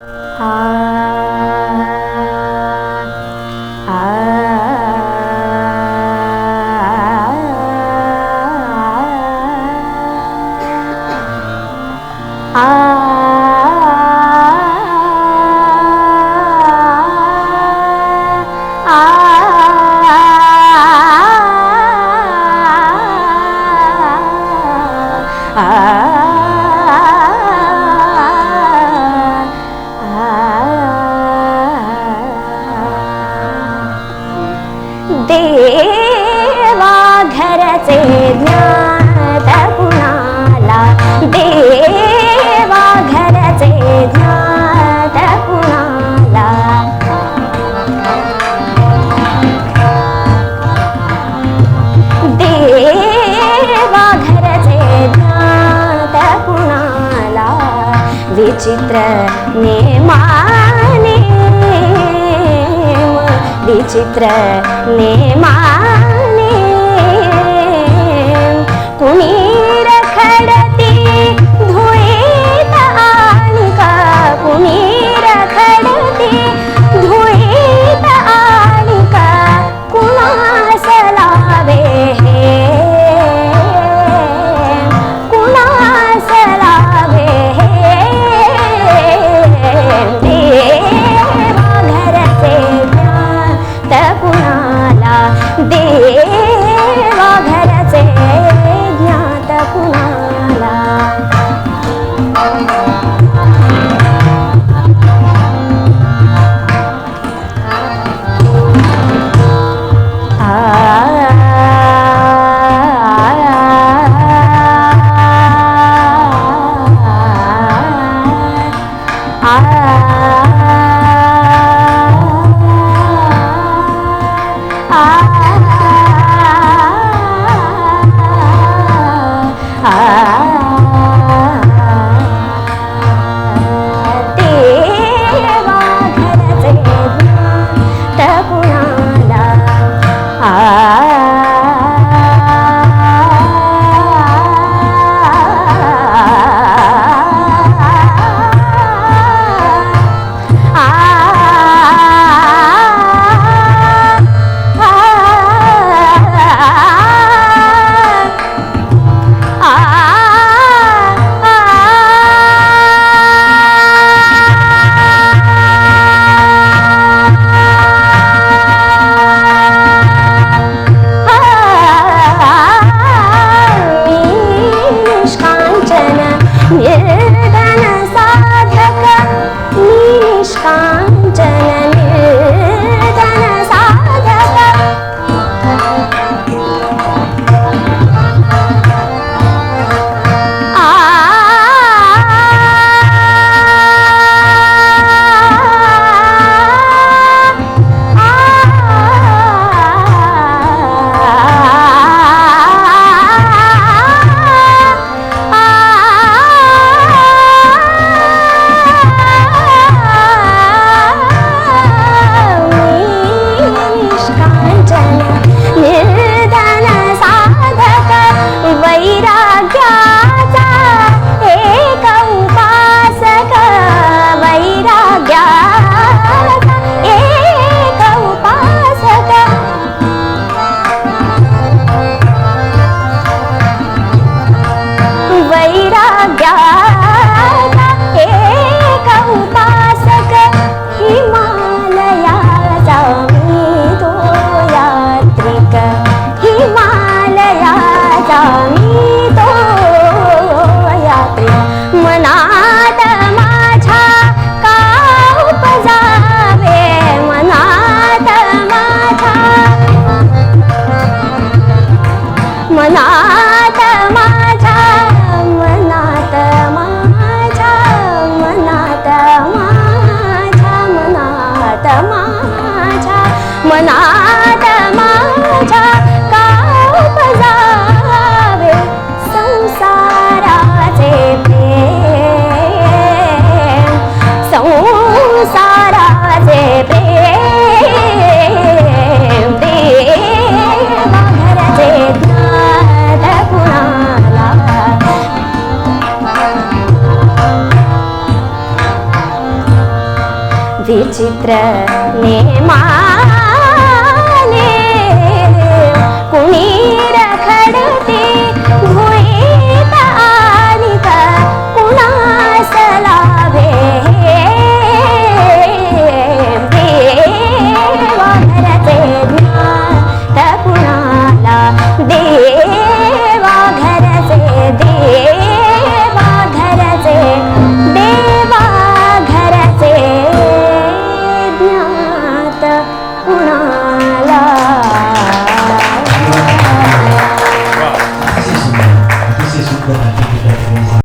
ஆ देवाघरचे ज्ञातपुणाला देवाघरचे ज्ञातपुणाला देवाघरचे ज्ञातपुणाला विचित्र नेमा विचित्र ने मा 啊 విచిత్ర నే మా